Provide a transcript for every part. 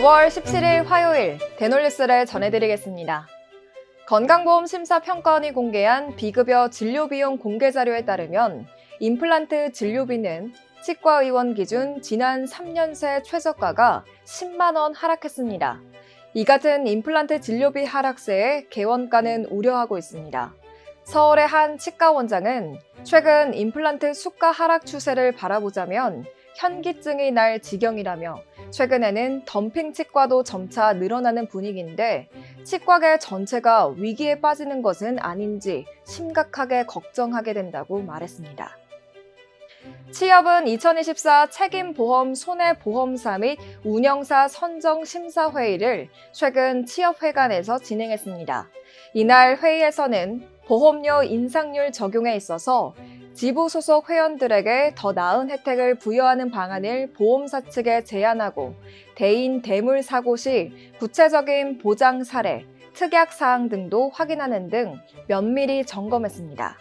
9월 17일 화요일 대놀뉴스를 전해드리겠습니다. 건강보험 심사평가원이 공개한 비급여 진료비용 공개 자료에 따르면 임플란트 진료비는 치과의원 기준 지난 3년 새 최저가가 10만 원 하락했습니다. 이 같은 임플란트 진료비 하락세에 개원가는 우려하고 있습니다. 서울의 한 치과 원장은 최근 임플란트 수가 하락 추세를 바라보자면 현기증이 날 지경이라며 최근에는 덤핑 치과도 점차 늘어나는 분위기인데 치과계 전체가 위기에 빠지는 것은 아닌지 심각하게 걱정하게 된다고 말했습니다. 취업은 2024 책임보험 손해보험사 및 운영사 선정 심사회의를 최근 취업회관에서 진행했습니다. 이날 회의에서는 보험료 인상률 적용에 있어서 지부 소속 회원들에게 더 나은 혜택을 부여하는 방안을 보험사 측에 제안하고 대인 대물 사고 시 구체적인 보장 사례, 특약 사항 등도 확인하는 등 면밀히 점검했습니다.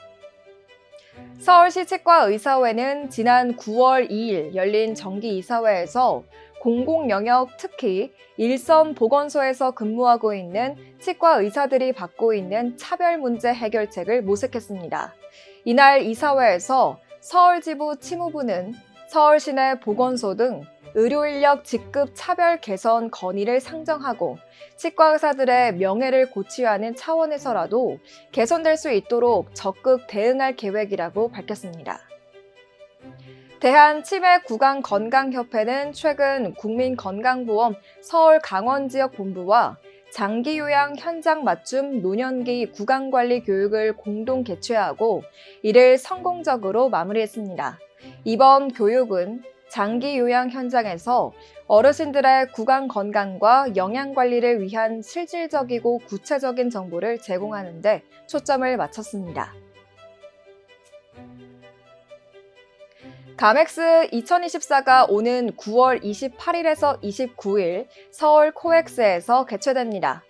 서울시 치과 의사회는 지난 9월 2일 열린 정기 이사회에서 공공 영역 특히 일선 보건소에서 근무하고 있는 치과 의사들이 받고 있는 차별 문제 해결책을 모색했습니다. 이날 이사회에서 서울지부 치무부는 서울시내 보건소 등 의료 인력 직급 차별 개선 건의를 상정하고 치과 의사들의 명예를 고취하는 차원에서라도 개선될 수 있도록 적극 대응할 계획이라고 밝혔습니다. 대한치매구강건강협회는 최근 국민건강보험 서울 강원지역본부와 장기요양 현장 맞춤 노년기 구강관리 교육을 공동 개최하고 이를 성공적으로 마무리했습니다. 이번 교육은 장기 요양 현장에서 어르신들의 구강 건강과 영양 관리를 위한 실질적이고 구체적인 정보를 제공하는 데 초점을 맞췄습니다. 가맥스 2024가 오는 9월 28일에서 29일 서울 코엑스에서 개최됩니다.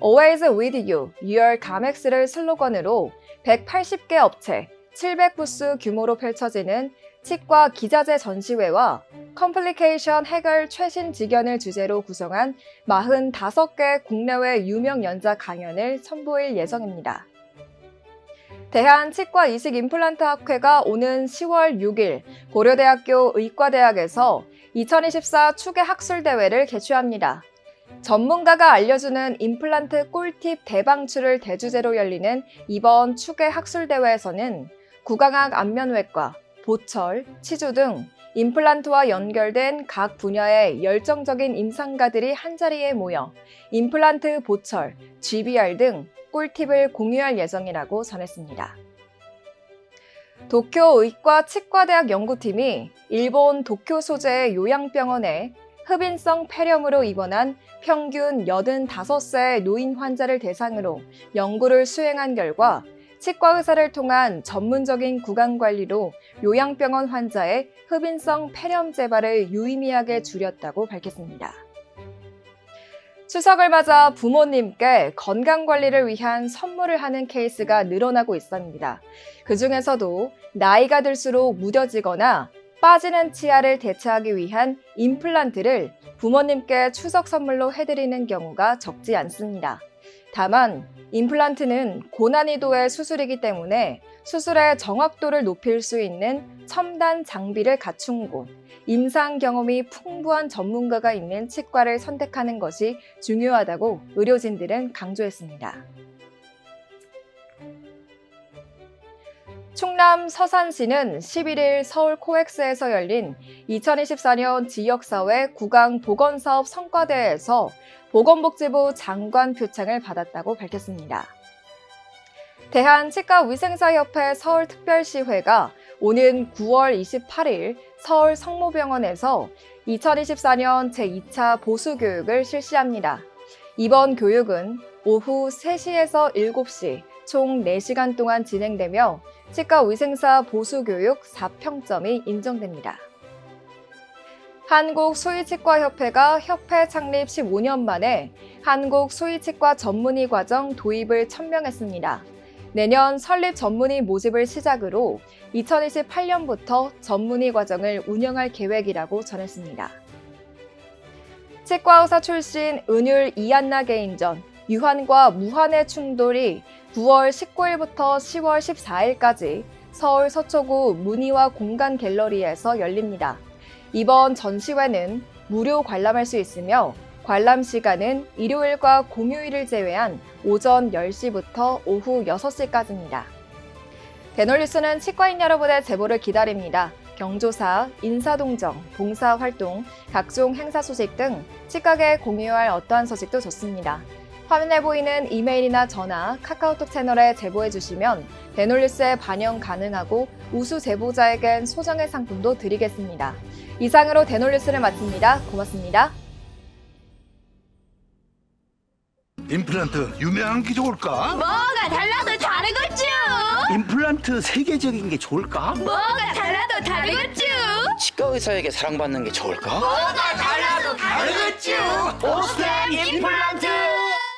Always with you, your 가맥스를 슬로건으로 180개 업체, 700부스 규모로 펼쳐지는 치과 기자재 전시회와 컴플리케이션 해결 최신 지견을 주제로 구성한 45개 국내외 유명 연자 강연을 선보일 예정입니다. 대한치과 이식 임플란트 학회가 오는 10월 6일 고려대학교 의과대학에서 2024 추계 학술 대회를 개최합니다. 전문가가 알려주는 임플란트 꿀팁 대방출을 대주제로 열리는 이번 추계 학술 대회에서는 구강학 안면외과, 보철, 치주 등 임플란트와 연결된 각 분야의 열정적인 임상가들이 한자리에 모여 임플란트 보철, GBR 등 꿀팁을 공유할 예정이라고 전했습니다. 도쿄 의과 치과대학 연구팀이 일본 도쿄 소재의 요양병원에 흡인성 폐렴으로 입원한 평균 85세 노인 환자를 대상으로 연구를 수행한 결과 치과 의사를 통한 전문적인 구강 관리로 요양병원 환자의 흡인성 폐렴 재발을 유의미하게 줄였다고 밝혔습니다. 추석을 맞아 부모님께 건강 관리를 위한 선물을 하는 케이스가 늘어나고 있습니다. 그 중에서도 나이가 들수록 무뎌지거나 빠지는 치아를 대체하기 위한 임플란트를 부모님께 추석 선물로 해드리는 경우가 적지 않습니다. 다만 임플란트는 고난이도의 수술이기 때문에 수술의 정확도를 높일 수 있는 첨단 장비를 갖춘 곳, 임상 경험이 풍부한 전문가가 있는 치과를 선택하는 것이 중요하다고 의료진들은 강조했습니다. 충남 서산시는 11일 서울 코엑스에서 열린 2024년 지역사회 구강 보건사업 성과대회에서 보건복지부 장관 표창을 받았다고 밝혔습니다. 대한치과위생사협회 서울특별시회가 오는 9월 28일 서울 성모병원에서 2024년 제2차 보수교육을 실시합니다. 이번 교육은 오후 3시에서 7시 총 4시간 동안 진행되며 치과위생사 보수교육 4평점이 인정됩니다. 한국수의치과협회가 협회 창립 15년 만에 한국 수의치과 전문의 과정 도입을 천명했습니다. 내년 설립 전문의 모집을 시작으로 2028년부터 전문의 과정을 운영할 계획이라고 전했습니다. 치과 의사 출신 은율 이한나 개인전 유한과 무한의 충돌이 9월 19일부터 10월 14일까지 서울 서초구 문희와 공간 갤러리에서 열립니다. 이번 전시회는 무료 관람할 수 있으며 관람 시간은 일요일과 공휴일을 제외한 오전 10시부터 오후 6시까지입니다. 대놀뉴스는 치과인 여러분의 제보를 기다립니다. 경조사, 인사동정, 봉사활동, 각종 행사 소식 등 치과계 공유할 어떠한 소식도 좋습니다. 화면에 보이는 이메일이나 전화, 카카오톡 채널에 제보해 주시면 데놀뉴스에 반영 가능하고 우수 제보자에겐 소정의 상품도 드리겠습니다. 이상으로 데놀뉴스를 마칩니다. 고맙습니다. 임플란트 유명한 게 좋을까? 뭐가 달라도 다르겠죠? 임플란트 세계적인 게 좋을까? 뭐가 달라도 다르겠죠? 치과 의사에게 사랑받는 게 좋을까? 뭐가 달라도 다르겠죠? 오스템 임플란트!